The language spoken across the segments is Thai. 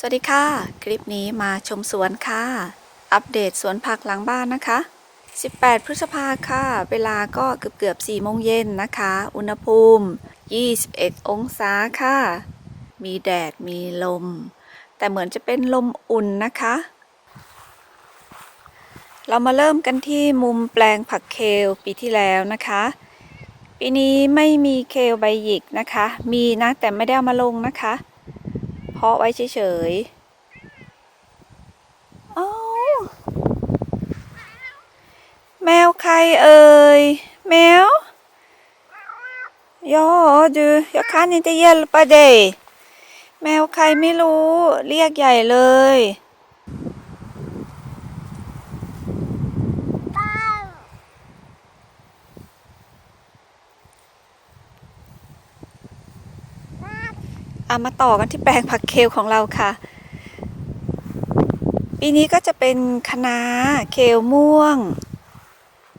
สวัสดีค่ะ คลิปนี้มาชมสวนค่ะ อัปเดตสวนผักหลังบ้านนะคะ 18 พฤษภาค่ะ เวลาก็เกือบเกือบ4โมงเย็นนะคะ อุณหภูมิ 21 องศาค่ะ มีแดดมีลม แต่เหมือนจะเป็นลมอุ่นนะคะ เรามาเริ่มกันที่มุมแปลงผักเคลปีที่แล้วนะคะ ปีนี้ไม่มีเคลใบหยิกนะคะ มีนะแต่ไม่ได้เอามาลงนะคะ เพาะไว้เฉยๆอ้าวแมวใครเอ่ย แมว Ja du, jag kan inte hjälpa dig แมวใครไม่รู้ เรียกใหญ่เลย เอามาต่อกันที่แปลงผักเคลของเราค่ะ ปีนี้ก็จะเป็นคะน้าเคลม่วง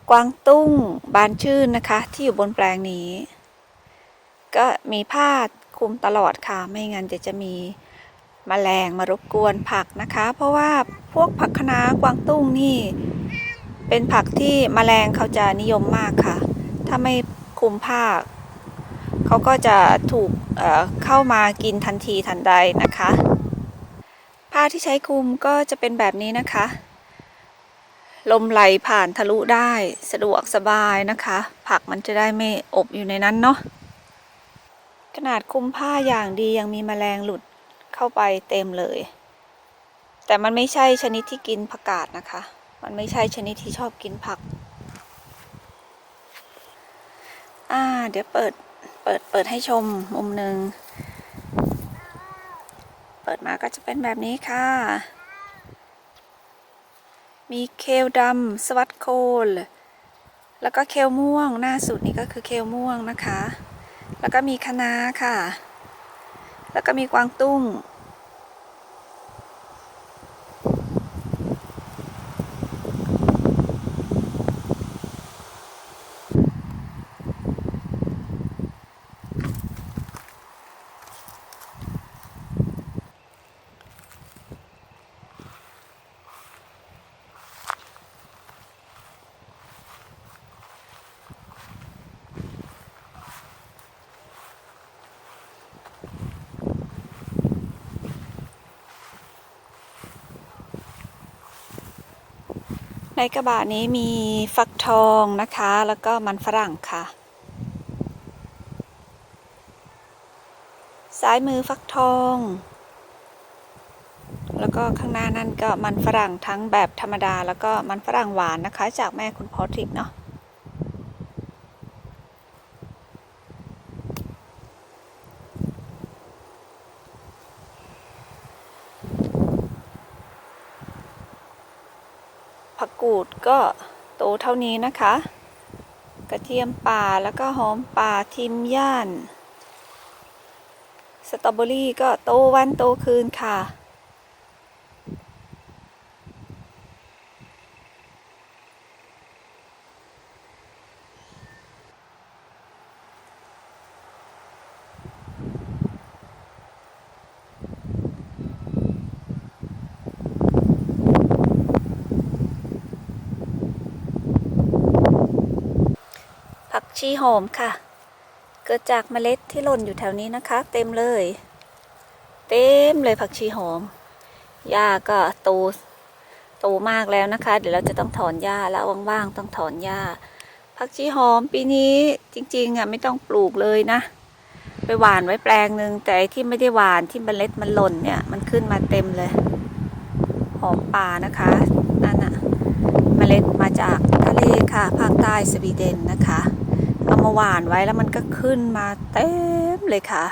กวางตุ้ง บานชื่นนะคะ ที่อยู่บนแปลงนี้ ก็มีผ้าคลุมตลอดค่ะ ไม่งั้นเดี๋ยวจะมีมแมลงมารบกวนผักนะคะ เพราะว่าพวกผักคะน้ากวางตุ้งนี่ เป็นผักที่มแมลงเขาจะนิยมมากค่ะ ถ้าไม่คลุมผ้า เขาก็จะถูกเเข้ามากินทันทีทันใดนะคะ ผ้าที่ใช้คลุมก็จะเป็นแบบนี้นะคะ ลมไหลผ่านทะลุได้สะดวกสบายนะคะ ผักมันจะได้ไม่อบอยู่ในนั้นเนาะขนาดคลุมผ้าอย่างดียังมีแมลงหลุดเข้าไปเต็มเลย แต่มันไม่ใช่ชนิดที่กินผักกาดนะคะ มันไม่ใช่ชนิดที่ชอบกินผัก อ่า เดี๋ยวเปิด ปิดเปิดให้ชมมุมหนึ่ง เปิดมาก็จะเป็นแบบนี้ค่ะ มีเคลดำสวัสดโคล แล้วก็เคลม่วงหน้าสุดนี่ก็คือเคลม่วงนะคะ แล้วก็มีคะน้าค่ะ แล้วก็มีกวางตุ้ง ในกระบะนี้มีฟักทองนะคะ แล้วก็มันฝรั่งค่ะ ซ้ายมือฟักทอง แล้วก็ข้างหน้านั่นก็มันฝรั่งทั้งแบบธรรมดา แล้วก็มันฝรั่งหวานนะคะ จากแม่คุณพอทิกเนาะ ผักกูดก็โตเท่านี้นะคะ กระเทียมป่าแล้วก็หอมป่าทิมย่าน สตรอเบอรี่ก็โตวันโตคืนค่ะ ชีหอมค่ะ เกิดจากเมล็ดที่หล่นอยู่แถวนี้นะคะ เต็มเลย เต็มเลยผักชีหอมหญ้าก็โตโตมากแล้วนะคะ เดี๋ยวเราจะต้องถอนหญ้าแล้วว่างๆต้องถอนหญ้าผักชีหอมปีนี้จริงๆอะไม่ต้องปลูกเลยนะ ไปหว่านไว้แปลงหนึ่งแต่ที่ไม่ได้หว่านที่เมล็ดมันหล่นเนี่ยมันขึ้นมาเต็มเลย หอมป่านะคะนั่นอะเมล็ดมาจากทะเลค่ะภาคใต้สวีเดนนะคะ มาหวานไว้แล้วมันก็ขึ้นมาเต็มเลยค่ะ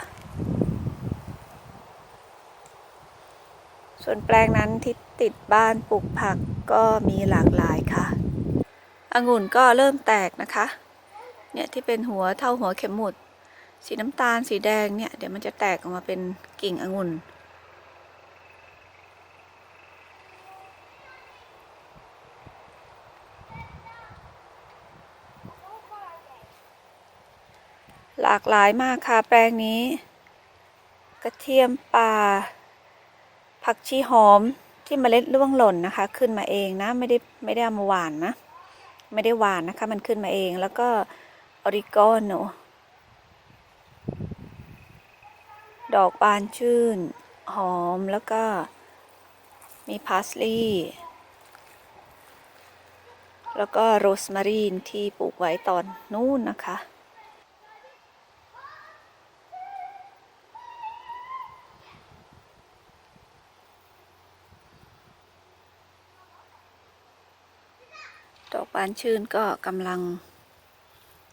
ส่วนแปลงนั้นที่ติดบ้านปลูกผักก็มีหลากหลายค่ะองุ่นก็เริ่มแตกนะคะ เนี่ยที่เป็นหัวเท่าหัวเข็มหมุด สีน้ำตาลสีแดงเนี่ยเดี๋ยวมันจะแตกออกมาเป็นกิ่งองุ่น หลากหลายมากค่ะแปลงนี้ กระเทียมป่า ผักชีหอมที่เมล็ดร่วงหล่นนะคะ ขึ้นมาเองนะไม่ได้ไม่ได้เอามาหวานนะ ไม่ได้หวานนะคะ มันขึ้นมาเองแล้วก็ออริกโนดอกบานชื่น หอมแล้วก็มีพาสลีย์แล้วก็โรสมารีนที่ปลูกไว้ตอนนู้นนะคะ ดอกบานชื่นก็กำลัง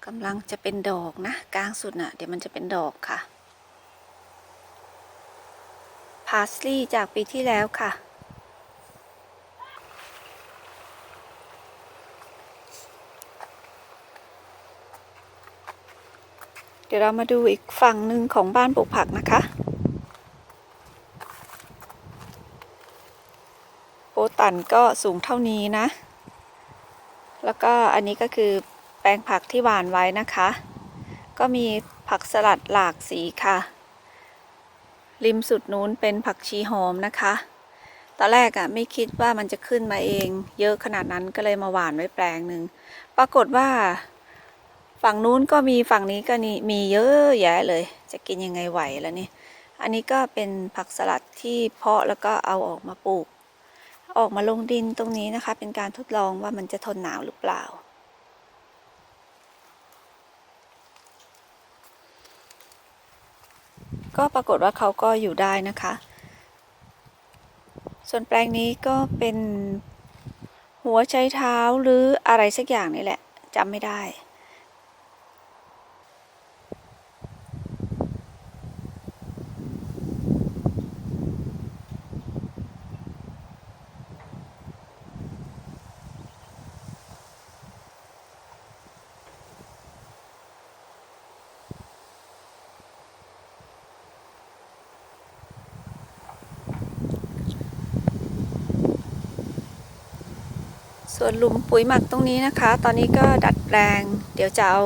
กำลังจะเป็นดอกนะกลางสุดน่ะ เดี๋ยวมันจะเป็นดอกค่ะพาสลีย์จากปีที่แล้วค่ะ เดี๋ยวเรามาดูอีกฝั่งหนึ่งของบ้านปลูกผักนะคะโปตันก็สูงเท่านี้นะ แล้วก็อันนี้ก็คือแปลงผักที่หวานไว้นะคะ ก็มีผักสลัดหลากสีค่ะ ริมสุดนู้นเป็นผักชีหอมนะคะ ตอนแรกอะ่ะไม่คิดว่ามันจะขึ้นมาเอง เยอะขนาดนั้นก็เลยมาหวานไว้แปลงหนึ่ง ปรากฏว่า ฝั่งนู้นก็มีฝั่งนี้ก็นี่มีเยอะแยะเลย จะกินยังไงไหวแล้วนี่ อันนี้ก็เป็นผักสลัดที่เพาะแล้วก็เอาออกมาปลูก ออกมาลงดินตรงนี้นะคะ เป็นการทดลองว่ามันจะทนหนาวหรือเปล่า ก็ปรากฏว่าเขาก็อยู่ได้นะคะ ส่วนแปลงนี้ก็เป็นหัวใช้เท้าหรืออะไรสักอย่างนี่แหละจำไม่ได้ ส่วนหลุมปุ๋ยหมักตรงนี้นะคะ ตอนนี้ก็ดัดแปลง เดี๋ยวจะเอา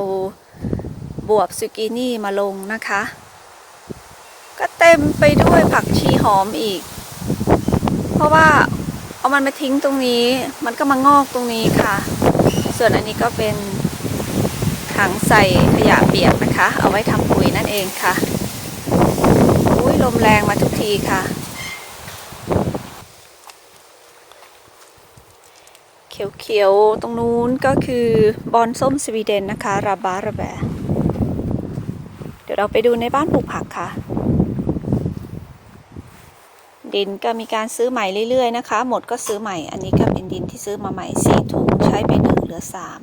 บวบซูกินี่มาลงนะคะ ก็เต็มไปด้วยผักชีหอมอีก เพราะว่าเอามันมาทิ้งตรงนี้ มันก็มางอกตรงนี้ค่ะ ส่วนอันนี้ก็เป็นถังใส่ขยะเปียกนะคะ เอาไว้ทำปุ๋ยนั่นเองค่ะอุ้ยลมแรงมาทุกทีค่ะ เขียวๆ ตรงนู้นก็คือบอนส้มสวีเดนนะคะราบาราแบเดี๋ยวเราไปดูในบ้านปลูกผักค่ะ ดินก็มีการซื้อใหม่เรื่อยๆนะคะ หมดก็ซื้อใหม่ อันนี้ก็เป็นดินที่ซื้อมาใหม่สี่ถุงใช้ไปหนึ่งเหลือสาม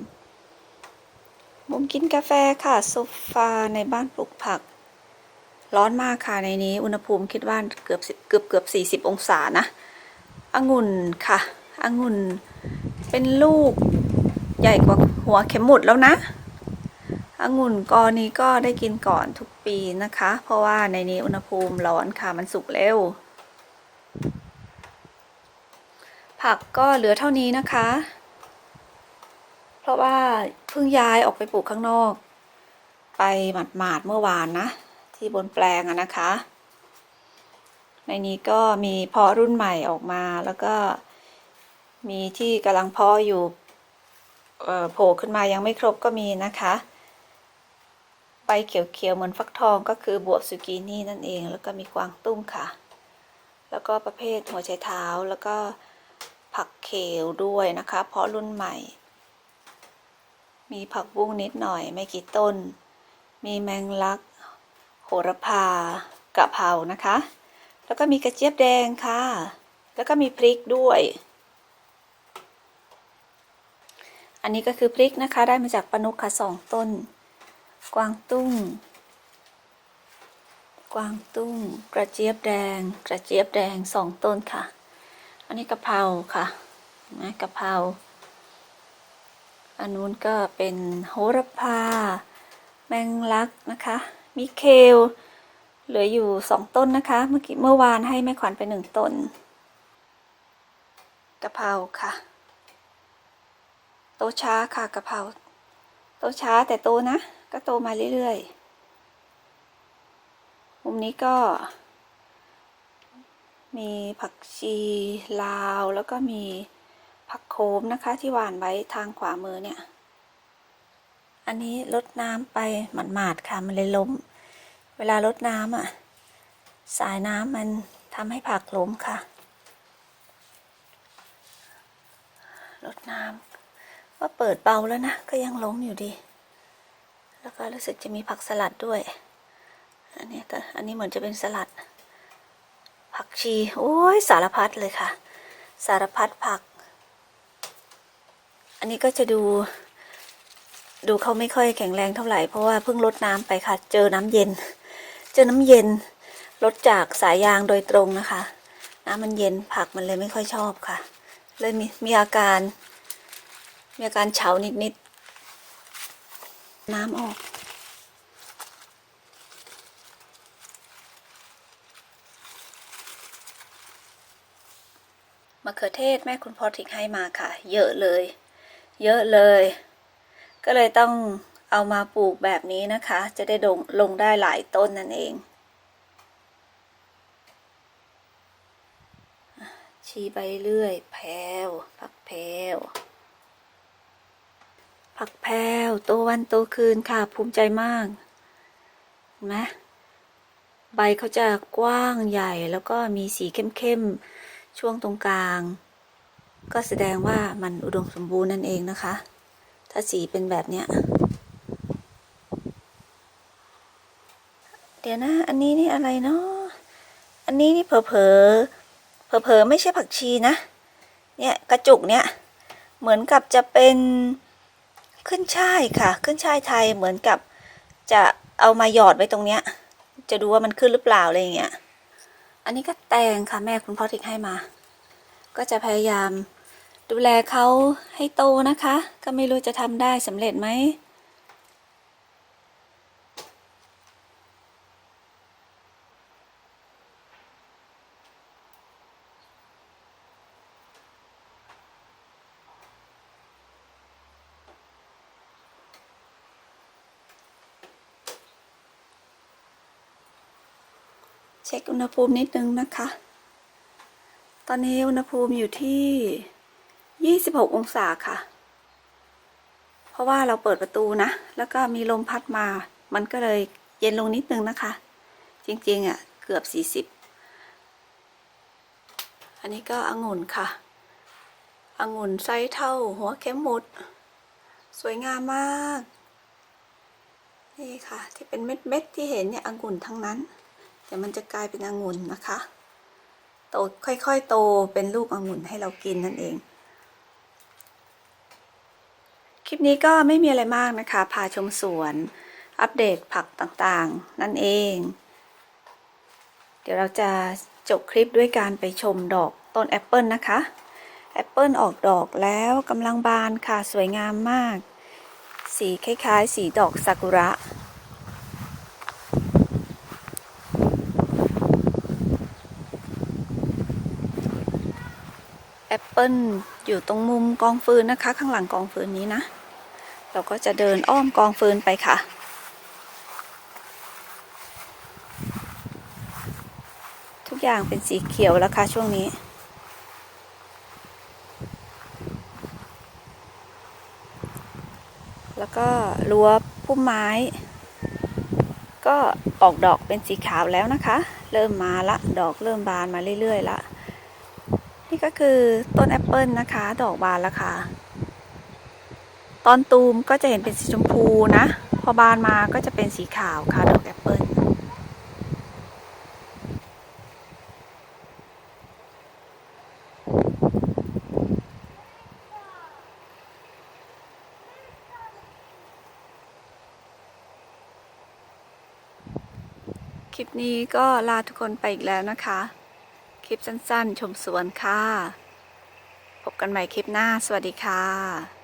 มุมกินกาแฟค่ะโซฟาในบ้านปลูกผัก ร้อนมากค่ะในนี้ อุณหภูมิคิดว่าเกือบเกือบเกือบสี่สิบองศานะองุ่นค่ะองุ่น เป็นลูกใหญ่กว่าหัวเข็มหมุดแล้วนะองุ่นกอนี้ก็ได้กินก่อนทุกปีนะคะ เพราะว่าในนี้อุณหภูมิร้อนค่ะมันสุกเร็ว ผักก็เหลือเท่านี้นะคะ เพราะว่าเพิ่งย้ายออกไปปลูกข้างนอก ไปหมาดๆเมื่อวานนะ ที่บนแปลงอะนะคะ ในนี้ก็มีเพาะรุ่นใหม่ออกมาแล้วก็ มีที่กำลังพาะอยู่โผล่ขึ้นมายังไม่ครบก็มีนะคะ ใบเขียวๆเหมือนฟักทองก็คือบวบซูกินี่นั่นเอง แล้วก็มีกวางตุ้งค่ะ แล้วก็ประเภทหัวไชเท้าแล้วก็ผักเขวด้วยนะคะ เพราะรุ่นใหม่ มีผักบุ้งนิดหน่อยไม่กี่ต้น มีแมงลัก โหระพากะเพรานะคะ แล้วก็มีกระเจี๊ยบแดงค่ะ แล้วก็มีพริกด้วย อันนี้ก็คือพริกนะคะได้มาจากปนุกค่ะสองต้น กวางตุ้ง กวางตุ้ง กระเจี๊ยบแดง กระเจี๊ยบแดงสองต้นค่ะ อันนี้กะเพราค่ะนะกะเพราอันนู้นก็เป็นโหระพา แมงลักนะคะ มีเคลเหลืออยู่สองต้นนะคะ เมื่อกี้เมื่อวานให้แม่ขวัญไปหนึ่งต้นกะเพราค่ะ โตช้าค่ะกะเพราโตช้าแต่โตนะ ก็โตมาเรื่อยๆ มุมนี้ก็ มีผักชีลาวแล้วก็มีผักโขมนะคะที่หวานไว้ทางขวามือเนี่ย อันนี้ลดน้ำไปหมาดๆค่ะมันเลยล้ม เวลาลดน้ำอะ สายน้ำมันทำให้ผักล้มค่ะ ลดน้ำ ว่าเปิดเบาแล้วนะ ก็ยังล้มอยู่ดี แล้วก็รู้สึกจะมีผักสลัดด้วย อันนี้แต่อันนี้เหมือนจะเป็นสลัด ผักชี โอ้ยสารพัดเลยค่ะ สารพัดผัก อันนี้ก็จะดู ดูเขาไม่ค่อยแข็งแรงเท่าไหร่ เพราะว่าเพิ่งลดน้ำไปค่ะ เจอน้ำเย็น เจอน้ำเย็น ลดจากสายยางโดยตรงนะคะ น้ำมันเย็นผักมันเลยไม่ค่อยชอบค่ะ เลยมีมีอาการ มีอาการเฉานิดๆ น้ำออกมะเขือเทศแม่คุณพ่อทิ้งให้มาค่ะ เยอะเลย เยอะเลย ก็เลยต้องเอามาปลูกแบบนี้นะคะ จะได้ลงลงได้หลายต้นนั่นเอง ชี้ไปเรื่อยแพวผักแพว ผักแพรวโตวันโตคืนค่ะ ภูมิใจมากเห็นไหมใบเขาจะกว้างใหญ่แล้วก็มีสีเข้มๆ ช่วงตรงกลาง ก็แสดงว่ามันอุดมสมบูรณ์นั่นเองนะคะ ถ้าสีเป็นแบบเนี้ย เดี๋ยวนะ อันนี้นี่อะไรเนาะอันนี้นี่เผลอเผลอเผลอไม่ใช่ผักชีนะ เนี่ยกระจุกเนี่ย เหมือนกับจะเป็น ขึ้นช่ายค่ะ ขึ้นช่ายไทยเหมือนกับจะเอามาหยอดไว้ตรงเนี้ย จะดูว่ามันขึ้นหรือเปล่าอะไรอย่างเงี้ย อันนี้ก็แตงค่ะแม่คุณพ่อทิกให้มา ก็จะพยายามดูแลเขาให้โตนะคะ ก็ไม่รู้จะทำได้สำเร็จไหม อุณหภูมินิดนึงนะคะ ตอนนี้อุณหภูมิอยู่ที่ 26 องศาค่ะ เพราะว่าเราเปิดประตูนะ แล้วก็มีลมพัดมา มันก็เลยเย็นลงนิดนึงนะคะ จริงๆอะ เกือบ 40 อันนี้ก็องุ่นค่ะองุ่นไซส์เท่าหัวเข็มหมุด สวยงามมาก นี่ค่ะ ที่เป็นเม็ดๆที่เห็นเนี่ยองุ่นทั้งนั้น เดี๋ยวมันจะกลายเป็นองุ่นนะคะโตค่อยๆ โตเป็นลูกองุ่นให้เรากินนั่นเอง คลิปนี้ก็ไม่มีอะไรมากนะคะ พาชมสวน อัปเดตผักต่างๆ นั่นเอง เดี๋ยวเราจะจบคลิปด้วยการไปชมดอกต้นแอปเปิลนะคะแอปเปิลออกดอกแล้วกำลังบานค่ะสวยงามมาก สีคล้ายๆ สีดอกซากุระ แอปเปิลอยู่ตรงมุมกองฟืนนะคะ ข้างหลังกองฟืนนี้นะ เราก็จะเดินอ้อมกองฟืนไปค่ะ ทุกอย่างเป็นสีเขียวแล้วค่ะช่วงนี้แล้วก็รั้วพุ่มไม้ ก็ออกดอกเป็นสีขาวแล้วนะคะ เริ่มมาละ ดอกเริ่มบานมาเรื่อยๆละ นี่ก็คือต้นแอปเปิลนะคะ ดอกบานแล้วค่ะ ตอนตูมก็จะเห็นเป็นสีชมพูนะ พอบานมาก็จะเป็นสีขาวค่ะ ดอกแอปเปิลคลิปนี้ก็ลาทุกคนไปอีกแล้วนะคะ คลิปสั้นๆ ชมสวนค่ะ พบกันใหม่คลิปหน้า สวัสดีค่ะ